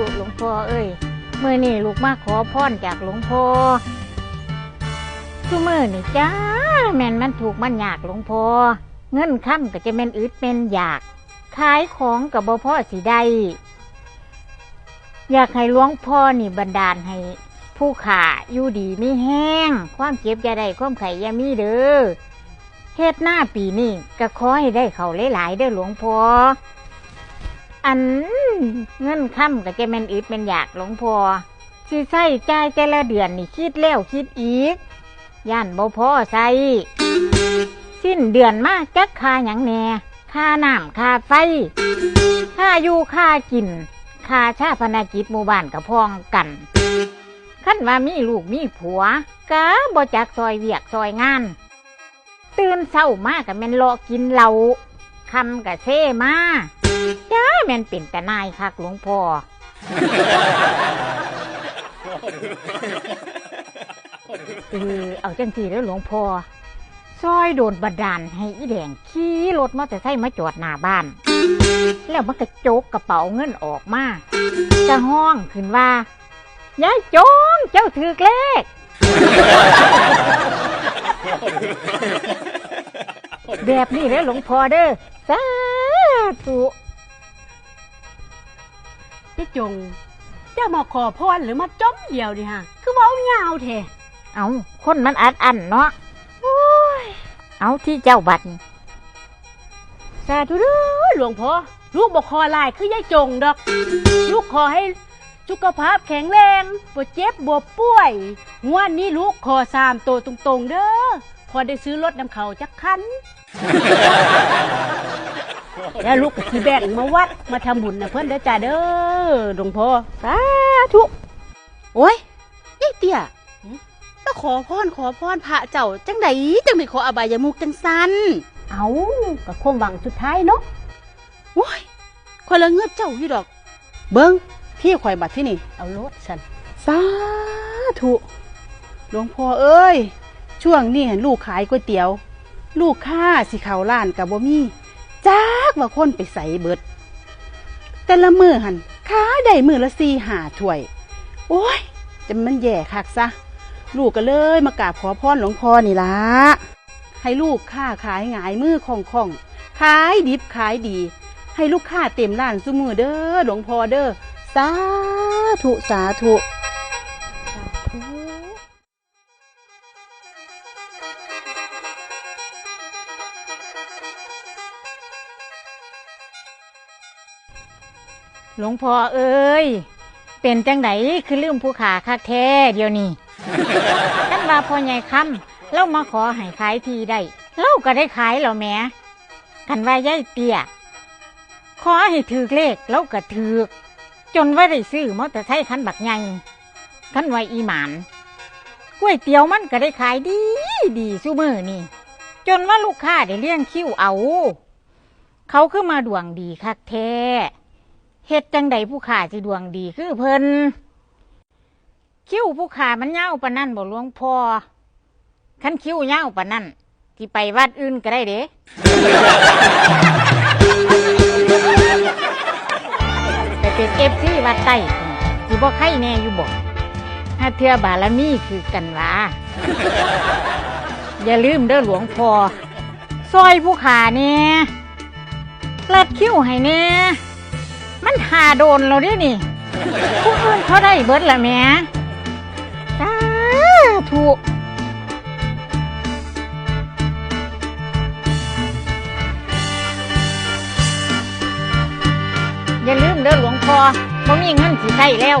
ธุหลวงพ่อเอ้ยเมื่อนี่ลูกมาขอพรจากหลวงพ่อทุมื่อนี่จ้าแม่นมันถูกมันยากหลวงพ่อเงินค่ำก็จะแม่นอึดเป็นอยาก ขายของกับบ่พ่อสิได้อยากให้หลวงพ่อนี่บันดาลให้ ผู้ขาอยู่ดีไม่แห้ง ความเจ็บยาได้ความไข่ยามีเด้อเฮ็ดหน้าปีนี้ก็ขอให้ได้เขาหลายๆเด้อหลวงพ่อ อันเงินค่ำก็จะแมนอึดเป็นอยากหลวงพ่อสิใช้จ่ายแต่ละเดือนนี่คิดแล้วคิดอีก ย่านบ่พอใส่สิ้นเดือนมาจักค่าหยังแหน่ค่าน้ำค่าไฟ ค่าอยู่ค่ากิน ค่าชาพนากิจหมู่บ้านกับพองกันขั้นว่ามีลูกมีผัวกะบ่จักซอยเวียกซอยงาน ตื่นเศร้ามากกับแม่นเลาะกินเหล้าคำกับเซ่มา แม่นเป็นแต่นายคักหลวงพ่อ เออเอาจังสีแล้วหลวงพ่อ ซอยโดนบันดาลให้อีแดงขี่รถมอเตอร์ไซค์มาจอดหน้าบ้าน แล้วมันก็โจกกระเป๋าเงินออกมาจะห้องขึ้นว่ายายจงเจ้าถือเลขแบบนี้แล้วหลวงพ่อเด้อสาธุ พี่จงเจ้ามาขอพรหรือมาจ้อมเดียวดิฮะ คือเว้ายาวแท้เอาคนมันอัดอันเนาะโอ้ยเอาที่เจ้าบัตรสาธุเด้อหลวงพ่อลูกบอกคอลายคือยายจงดอก ลูกขอให้สุขภาพแข็งแรงบ่เจ็บบ่ป่วยงวดนี้ลูกขอสามตัวตรงๆ เด้อพอได้ซื้อรถนำเขาจักคัน แล้วลูกก็สิแบ่งมาวัดมาทำบุญนะเพื่อนเด้อจ้าเด้อหลวงพ่อสาธุโอ้ยยายเตี้ยหึก็ขอพรขอพรพระเจ้าจังไดจังไปขออบายมุกจังสันเอากับความหวังสุดท้ายเนาะโอ้ยคนละเงือบเจ้าอยู่ดอก เบิ้งที่ข่อยบัดที่นี่ เอารถฉันสาธุหลวงพ่อเอ้ย ช่วงนี้เห็นลูกขายก๋วยเตี๋ยว ลูกค้าสิเขาล้านกับบ่มี จักว่าคนไปใส่เบิด แต่ละมือหันค้าได้มือละสี่หาถ้วย โอ้ยจะมันแย่คักซะ ลูกก็เลยมากราบขอพรหลวงพ่อนี่ละให้ลูกค้าขายหงายมือของของขายดิบขายดี ให้ลูกค้าเต็มร้านซุมือเด้อหลวงพ่อเด้อสาธุสาธุ หลวงพ่อเอ้ย เป็นจังไดคือลืมผู้ขาคักแท้เดียวนี้กันว่าพ่อใหญ่คำเล่ามาขอให้ขายทีได้เล่าก็ได้ขายแล้วแม่กันว่ายายเตี้ยขอให้ถือเลขเล่าก็ถือจนว่าได้ซื้อมอเตอร์ไซค์คันบักใหญ่คันไว้อีหมานก๋วยเตี๋ยวมันก็ได้ขายดีดีซุมือนี่ จนว่าลูกค้าได้เลี้ยงคิ้วเอา เขาคือมาดวงดีคักแท้ เฮ็ดจังใดผู้ขาสิดวงดีคือเพิ่นคิ้วผู้ขามันเงาปานนั่นบ่หลวงพ่อคันคิ้วเงาปานนั่นที่ไปวัดอื่นก็ได้เด้ไปเป็นเอฟซีวัดใต้สิบ่ไข่แน่อยู่บ่ถ้าเทือบารมีคือกันวาอย่าลืมเด้อหลวงพ่อซอยผู้ขาเนี่ยลัดคิ้วให้เนี่ย มันหาโดนเราดินี่ผู้อื่นเขาได้เบิดละแม่สาธุอย่าลืมเด้อหลวงพ่อบ่มีเงินสิใช้แล้ว